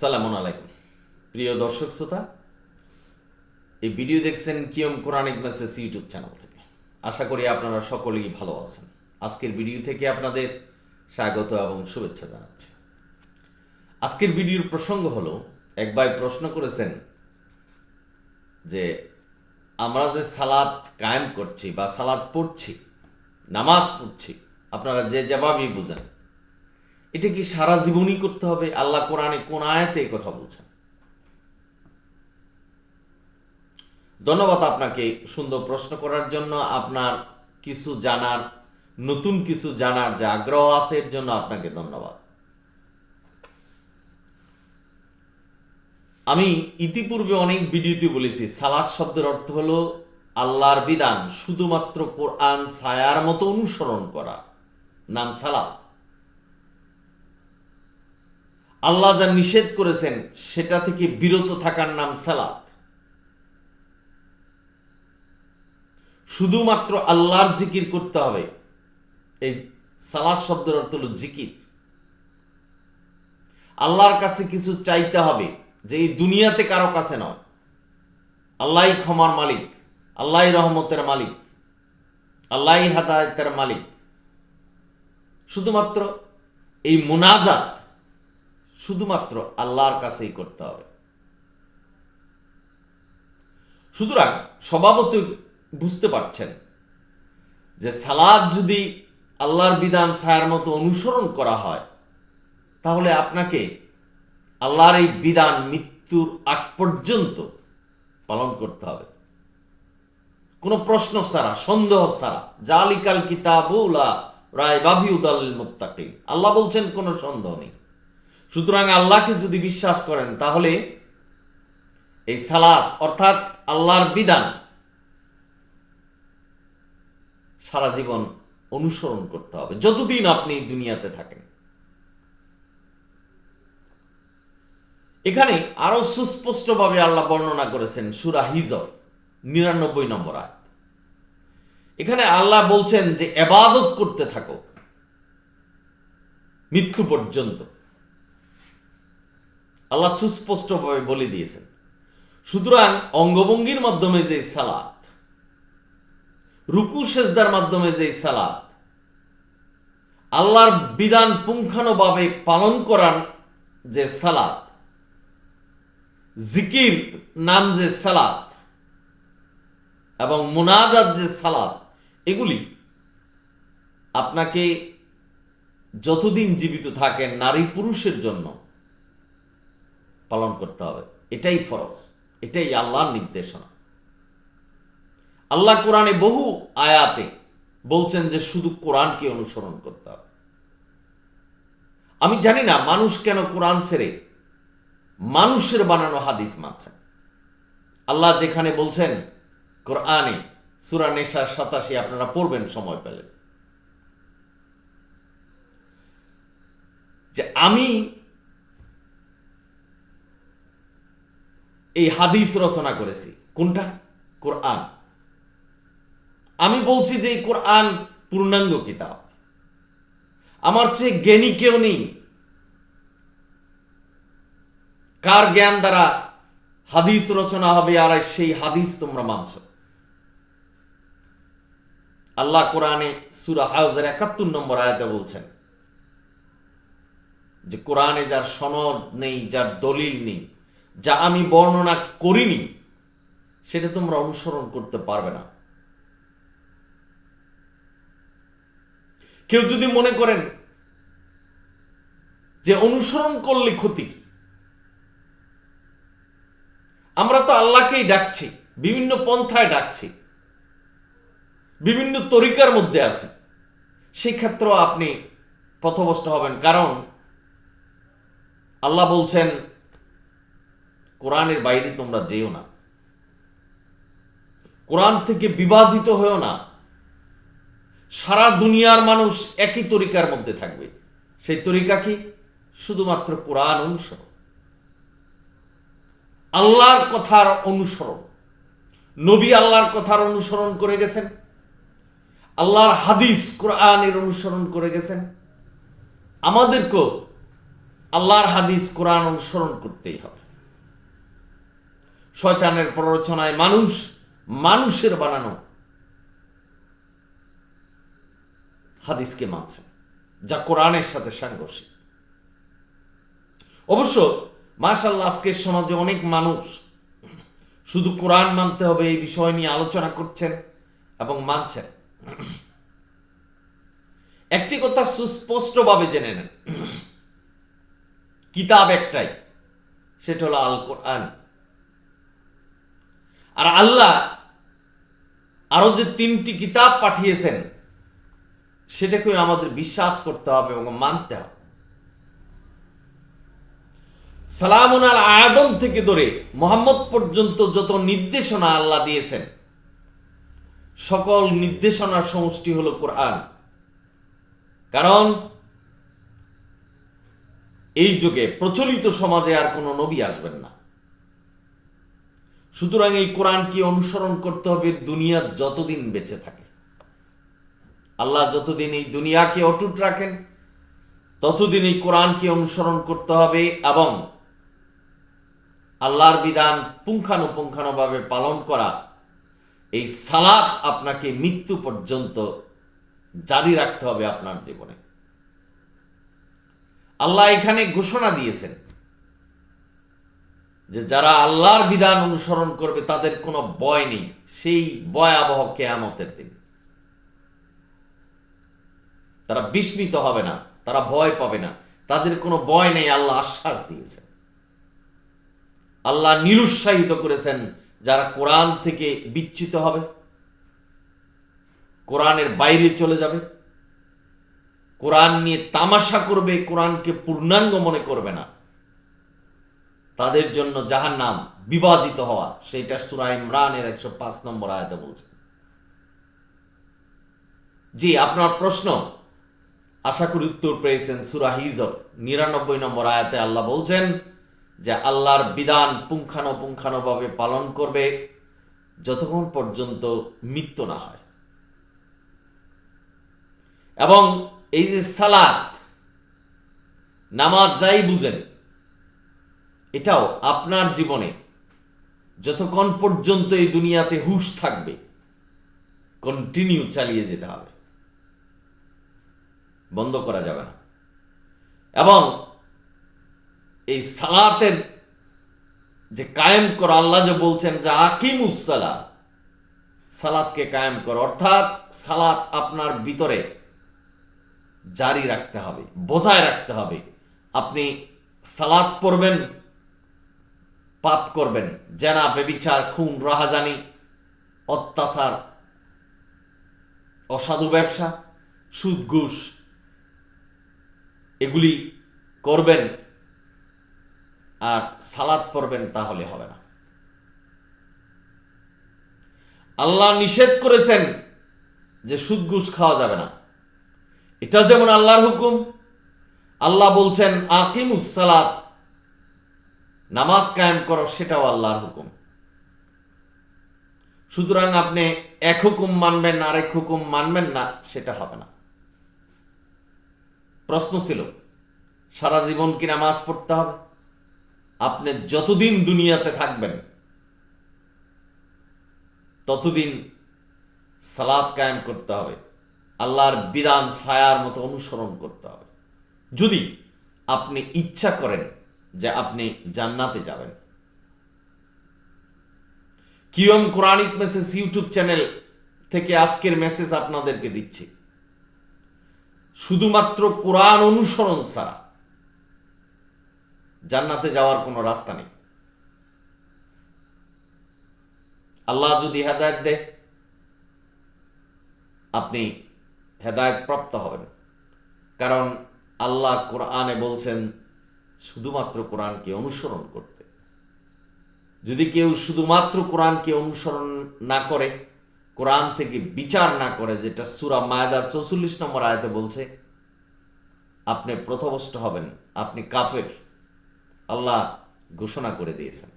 সালামুন আলাইকুম। প্রিয় দর্শক শ্রোতা, এই ভিডিও দেখছেন Qiyam Quranic message YouTube channel থেকে। আশা করি আপনারা সকলেই ভালো আছেন। আজকের ভিডিও থেকে আপনাদের স্বাগত এবং শুভেচ্ছা জানাচ্ছি। আজকের ভিডিওর প্রসঙ্গ হলো, এক ভাই প্রশ্ন করেছেন যে, আমরা যে সালাদ কায়েম করছি বা সালাদ পড়ছি, নামাজ পড়ছি, আপনারা যে জবাবই বুঝেন। এটা কি সারা জীবনই করতে হবে? আল্লাহ কোরআনে কোন আয়াতে কথা বলছেন। ধন্যবাদ আপনাকে সুন্দর প্রশ্ন করার জন্য। আপনার কিছু জানার, নতুন কিছু জানার যে আগ্রহ আছে, এর জন্য আপনাকে ধন্যবাদ। আমি ইতিপূর্বে অনেক ভিডিওতে বলেছি, সালাদ শব্দের অর্থ হলো আল্লাহর বিধান, শুধুমাত্র কোরআন ছায়ার মতো অনুসরণ করা, নাম সালাদ। আল্লাহ যা নিষেধ করেছেন, সেটা থেকে বিরত থাকার নাম সালাত। শুধুমাত্র আল্লাহর জিকির করতে হবে। এই সালাদ শব্দের অর্থ হল জিকির। আল্লাহর কাছে কিছু চাইতে হবে, যে এই দুনিয়াতে কারও কাছে নয়। আল্লাহ ক্ষমার মালিক আল্লাহ রহমতের মালিক আল্লাহ হাদায়তের মালিক। শুধুমাত্র এই মোনাজাত শুধুমাত্র আল্লাহর কাছেই করতে হবে। সুতরাং স্বভাবত বুঝতে পারছেন যে সালাদ যদি আল্লাহর বিধান ছায়ার মতো অনুসরণ করা হয়, তাহলে আপনাকে আল্লাহর এই বিধান মৃত্যুর আগ পর্যন্ত পালন করতে হবে। কোনো প্রশ্ন ছাড়া, সন্দেহ ছাড়া, জালিকাল কিতাবুলা রায় বাভি উদাল মুত্তাকিন। আল্লাহ বলছেন কোনো সন্দেহ নেই। সুতরাং আল্লাহকে যদি বিশ্বাস করেন, তাহলে এই সালাদ অর্থাৎ আল্লাহর বিধান, সারা জীবন অনুসরণ করতে হবে, যতদিন আপনি দুনিয়াতে থাকেন। এখানে আরও সুস্পষ্টভাবে আল্লাহ বর্ণনা করেছেন সুরা হিজর, নিরানব্বই নম্বর আয়াত। এখানে আল্লাহ বলছেন যে, এবাদত করতে থাকো, মৃত্যু পর্যন্ত। আল্লাহ সুস্পষ্টভাবে বলে দিয়েছেন। সুতরাং অঙ্গভঙ্গির মাধ্যমে যে সালাত, রুকু সেজদার মাধ্যমে যে সালাত, আল্লাহর বিধান পুঙ্খানুভাবে পালন করার যে সালাত, জিকির নাম যে সালাত এবং মুনাজাত যে সালাত, এগুলি আপনাকে যতদিন জীবিত থাকেন নারী পুরুষের জন্য পালন করতে হবে। এটাই ফরজ। এটাই আল্লাহর নির্দেশনা। আল্লাহ কোরআনে বহু আয়াতে বলছেন যে শুধু কোরআনকে অনুসরণ করতে হবে। আমি জানি না মানুষ কেন কোরআন ছেড়ে মানুষের বানানো হাদিস মানছেন আল্লাহ যেখানে বলছেন, কোরআনে সুরা নেশার সাতাশি আপনারা পড়বেন, সময় পেলে। যে আমি এই হাদিস রচনা করেছি। কোনটা? কোরআন। আমি বলছি যে এই কোরআন পূর্ণাঙ্গ কিতাব। আমার চেয়ে জ্ঞানী কেউ নেই। কার জ্ঞান দ্বারা হাদিস রচনা হবে আর সেই হাদিস তোমরা মানছ? আল্লাহ কোরআনে সুরা হাউজের একাত্তর নম্বর আয়াতে বলছেন যে কোরআনে যার সনদ নেই, যার দলিল নেই যা আমি বর্ণনা করিনি, সেটা তোমরা অনুসরণ করতে পারবে না। কেউ যদি মনে করেন যে অনুসরণ করলে ক্ষতি কি? আমরা তো আল্লাহকেই ডাকছি, বিভিন্ন পন্থায় ডাকছি, বিভিন্ন তরিকার মধ্যে আছি। সেক্ষেত্রেও আপনি পথভ্রষ্ট হবেন, কারণ আল্লাহ বলছেন কোরআনের বাইরে তোমরা যেও না। কোরআন থেকে বিভাজিত হয়েও না। সারা দুনিয়ার মানুষ একই তরিকার মধ্যে থাকবে। সেই তরিকা কি? শুধুমাত্র কোরআন অনুসরণ। আল্লাহর কথার অনুসরণ। নবী আল্লাহর কথার অনুসরণ করে গেছেন। আল্লাহর হাদিস কোরআনের অনুসরণ করে গেছেন। আমাদেরকেও আল্লাহর হাদিস কোরআন অনুসরণ করতেই হবে। শয়তানের প্ররোচনায় মানুষ, মানুষের বানানো হাদিসকে মানছে, যা কোরআনের সাথে সাংঘর্ষিক। অবশ্য মাশাল্লাহ আজকের সমাজে অনেক মানুষ শুধু কোরআন মানতে হবে এই বিষয় নিয়ে আলোচনা করছেন এবং মানছেন। একটি কথা সুস্পষ্টভাবে জেনে নেন। কিতাব একটাই, সেটা হলো আল কোরআন আর আল্লাহ আরও যে তিনটি কিতাব পাঠিয়েছেন সেটাকে আমাদের বিশ্বাস করতে হবে এবং মানতে হবে। সালামুন আল আদম থেকে ধরে মোহাম্মদ পর্যন্ত যত নির্দেশনা আল্লাহ দিয়েছেন, সকল নির্দেশনার সমষ্টি হলো কোরআন। কারণ এই যুগে প্রচলিত সমাজে আর কোনো নবী আসবেন না। সুতরাং এই কোরআনকে অনুসরণ করতে হবে দুনিয়া যতদিন বেঁচে থাকে। আল্লাহ যতদিন এই দুনিয়াকে অটুট রাখেন, ততদিন এই কোরআনকে অনুসরণ করতে হবে এবং আল্লাহর বিধান পুঙ্খানুপুঙ্খানুভাবে পালন করা, এই সালাত আপনাকে মৃত্যু পর্যন্ত জারি রাখতে হবে আপনার জীবনে। আল্লাহ এখানে ঘোষণা দিয়েছেন যে যারা আল্লাহর বিধান অনুসরণ করবে, তাদের কোনো ভয় নেই। সেই ভয়াবহ কেয়ামতের দিন। তারা বিস্মিত হবে না, তারা ভয় পাবে না। তাদের কোনো ভয় নেই, আল্লাহ আশ্বাস দিয়েছেন। আল্লাহ নিরুৎসাহিত করেছেন, যারা কোরআন থেকে বিচ্যুত হবে, কোরআনের বাইরে চলে যাবে, কোরআন নিয়ে তামাশা করবে, কোরআনকে পূর্ণাঙ্গ মনে করবে না। তাদের জন্য যাহার নাম বিভাজিত হওয়া, সেইটা সুরা ইমরানের একশো পাঁচ নম্বর আয়াতে বলছে। জি, আপনার প্রশ্ন? আশা করি উত্তর পেয়েছেন সুরা হিজর, নিরানব্বই নম্বর আয়াতে আল্লাহ বলছেন যে, আল্লাহর বিধান পুঙ্খানুপুঙ্খানুভাবে পালন করবে যতক্ষণ পর্যন্ত মৃত্যু না হয়। এবং এই যে সালাত, নামাজ যাই বুঝেন এটাও আপনার জীবনে যতক্ষণ পর্যন্ত এই দুনিয়াতে হুশ থাকবে কন্টিনিউ চালিয়ে যেতে হবে। বন্ধ করা যাবে না। এবং এই সালাতের যে কায়েম করো, আল্লাহ যে বলছেন যে আকিমুসালা সালাতকে কায়েম করো। অর্থাৎ সালাত আপনার ভিতরে জারি রাখতে হবে, বজায় রাখতে হবে। আপনি সালাত পড়বেন পাপ করবেন। জেনা, বেবিচার, খুন, রাহাজানি, অত্যাচার, অসাধু ব্যবসা, সুদ, ঘুষ, এগুলি করবেন আর সালাদ পড়বেন তাহলে হবে না। আল্লাহ নিষেধ করেছেন যে সুদ, ঘুষ খাওয়া যাবে না। এটা যেমন আল্লাহর হুকুম, আল্লাহ বলছেন, আকিমুস সালাত নামাজ কায়েম করো, সেটাও আল্লাহর হুকুম। সুতরাং আপনি এক হুকুম মানবেন আরেক হুকুম মানবেন না, সেটা হবে না। প্রশ্ন ছিল, সারা জীবন কি নামাজ পড়তে হবে? আপনি যতদিন দুনিয়াতে থাকবেন, ততদিন সালাদ কায়েম করতে হবে, আল্লাহর বিধান, ছায়ার মতো অনুসরণ করতে হবে। যদি আপনি ইচ্ছা করেন যে আপনি জান্নাতে যাবেন। Qiyam Quranic message YouTube channel থেকে আজকের মেসেজ আপনাদেরকে দিচ্ছি। শুধুমাত্র কোরআন অনুসরণ ছাড়া জান্নাতে যাওয়ার কোনো রাস্তা নেই। আল্লাহ যদি হেদায়ত দেয়, আপনি হেদায়ত প্রাপ্ত হবেন। কারণ আল্লাহ কোরআনে বলছেন শুধুমাত্র কোরআনকে অনুসরণ করতে। যদি কেউ শুধুমাত্র কোরআনকে অনুসরণ না করে, কোরআন থেকে বিচার না করে, যেটা সুরা মায়দার চৌচল্লিশ নম্বর আয়তে বলছে, আপনি প্রথমষ্ট হবেন, আপনি কাফের। আল্লাহ ঘোষণা করে দিয়েছেন।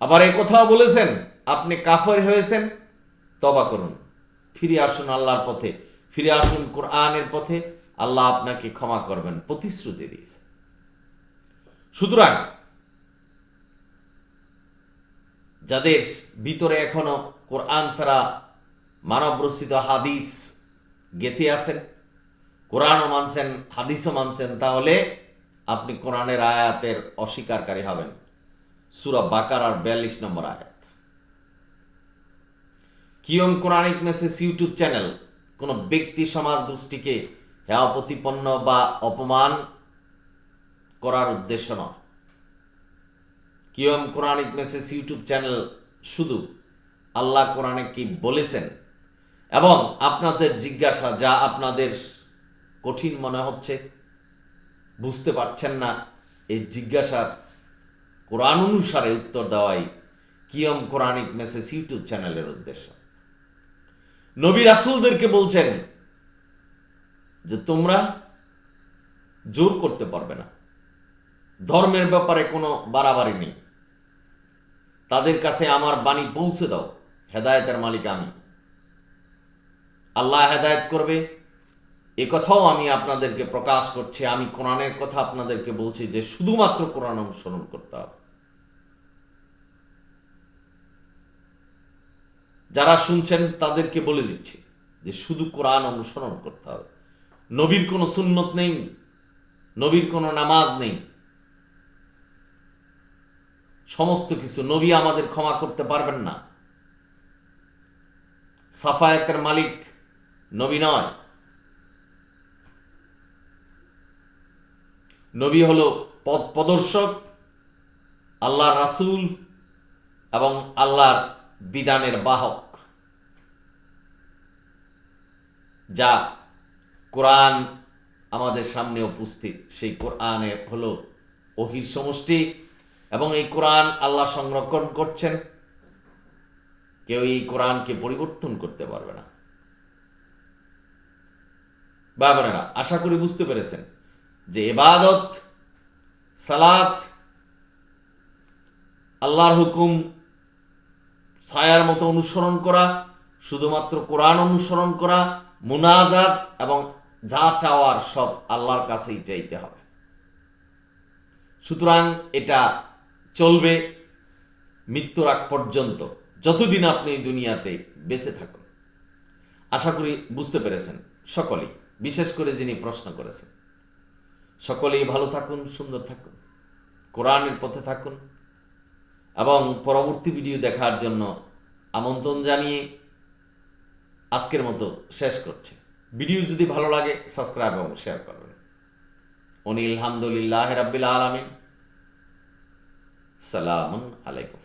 আবার এ কথাও বলেছেন, আপনি কাফের হয়েছেন, তবা করুন। ফিরে আসুন আল্লাহর পথে, ফিরে আসুন কোরআনের পথে আল্লাহ আপনাকে ক্ষমা করবেন, প্রতিশ্রুতি দিয়েছে। সুতরাং, যাদের ভিতরে এখনও কোরআন ছাড়া মানব রচিত হাদিস গেথে আছেন, কোরআনও মানছেন, হাদিসও মানছেন, তাহলে আপনি কোরআনের আয়াতের অস্বীকারী হবেন। সুরা বাকার আর বিয়াল্লিশ নম্বর আয়াত। Qiyam Quranic message YouTube channel কোনো ব্যক্তি সমাজ গোষ্ঠীকে হেয়া প্রতিপন্ন বা অপমান করার উদ্দেশ্য নয়। Qiyam Quranic message YouTube channel শুধু আল্লাহ কোরআনে কি বলেছেন এবং আপনাদের জিজ্ঞাসা যা আপনাদের কঠিন মনে হচ্ছে বুঝতে পারছেন না, এই জিজ্ঞাসার কোরআন অনুসারে উত্তর দেওয়াই কিয়ম কোরআনিক মেসেজ ইউটিউব চ্যানেলের উদ্দেশ্য। নবী রাসুলদেরকে বলছেন যে তোমরা জোর করতে পারবে না। ধর্মের ব্যাপারে কোনো বাড়াবাড়ি নেই। তাদের কাছে আমার বাণী পৌঁছে দাও, হেদায়তের মালিক আমি। আল্লাহ হেদায়ত করবে। এ কথাও আমি আপনাদেরকে প্রকাশ করছি। আমি কোরআনের কথা আপনাদেরকে বলছি যে শুধুমাত্র কোরআন অনুসরণ করতে হবে। যারা শুনছেন তাদেরকে বলে দিচ্ছি যে শুধু কোরআন অনুসরণ করতে হবে। নবীর কোনো সুন্নত নেই, নবীর কোনো নামাজ নেই। সমস্ত কিছু নবী আমাদের ক্ষমা করতে পারবেন না। সাফায়াতের মালিক নবী নয়। নবী হল পথ প্রদর্শক, আল্লাহর রাসূল এবং আল্লাহর বিধানের বাহক, যা কোরআন আমাদের সামনে উপস্থিত। সেই কোরআনের হলো ওহির সমষ্টি এবং এই কোরআন আল্লাহ সংরক্ষণ করছেন। কেউ এই কোরআনকে পরিবর্তন করতে পারবে না। বা বোনেরা, আশা করি বুঝতে পেরেছেন যে এবাদত সালাত, আল্লাহর হুকুম, ছায়ার মতো অনুসরণ করা, শুধুমাত্র কোরআন অনুসরণ করা, মুনাজাত এবং যা চাওয়ার সব আল্লাহর কাছেই চাইতে হবে। সুতরাং এটা চলবে মৃত্যুর আগ পর্যন্ত, যতদিন আপনি দুনিয়াতে বেঁচে থাকুন। আশা করি বুঝতে পেরেছেন সকলেই, বিশেষ করে যিনি প্রশ্ন করেছেন। সকলেই ভালো থাকুন, সুন্দর থাকুন, কোরআনের পথে থাকুন এবং পরবর্তী ভিডিও দেখার জন্য আমন্ত্রণ জানিয়ে আজকের মতো শেষ করছে। ভিডিও যদি ভালো লাগে সাবস্ক্রাইব এবং শেয়ার করবেন। অনিল হামদুলিল্লাহ রাব্বিল আলমিন। সালামুন আলাইকুম।